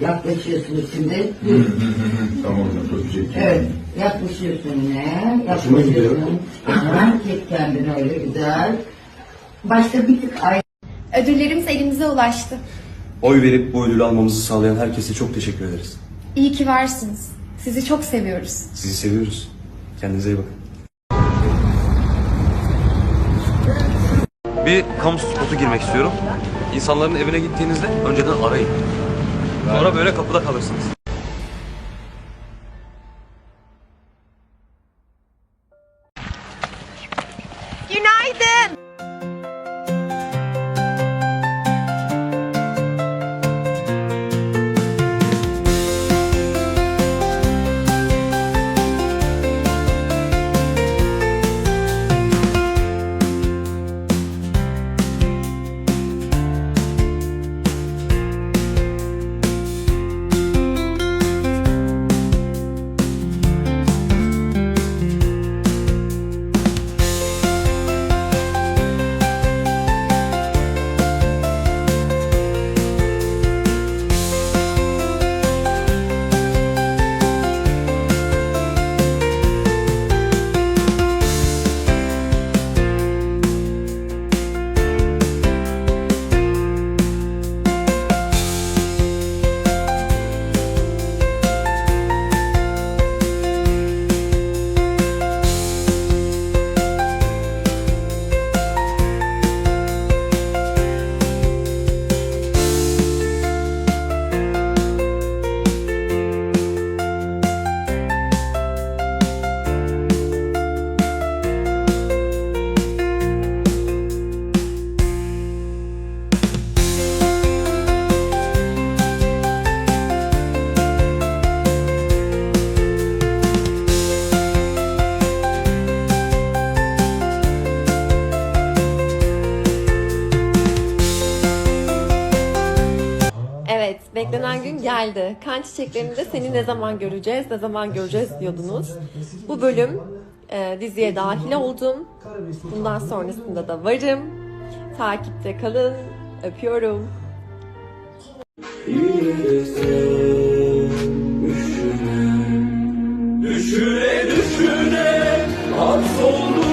Yaklaşıyorsunuz şimdi. Tamam hocam çok teşekkür Evet. ederim. Yaklaşıyorsun yine. Hoşuma gidiyor. Yaklaşıyorsun. Aha, Çek kendini öyle güzel. Başta bir tık ay Ödüllerimiz elimize ulaştı. Oy verip bu ödülü almamızı sağlayan herkese çok teşekkür ederiz. İyi ki varsınız. Sizi çok seviyoruz. Sizi seviyoruz. Kendinize iyi bakın. Bir kamu spotu girmek istiyorum. İnsanların evine gittiğinizde önceden arayın. Sonra böyle kapıda kalırsınız. Günaydın. geçen gün geldi. Kan çiçeklerini de seni ne zaman göreceğiz, ne zaman göreceğiz diyordunuz. Bu bölüm e, diziye dahil oldum. Bundan sonrasında da varım. Takipte kalın. Öpüyorum. Düşüne düşüne hapsoldu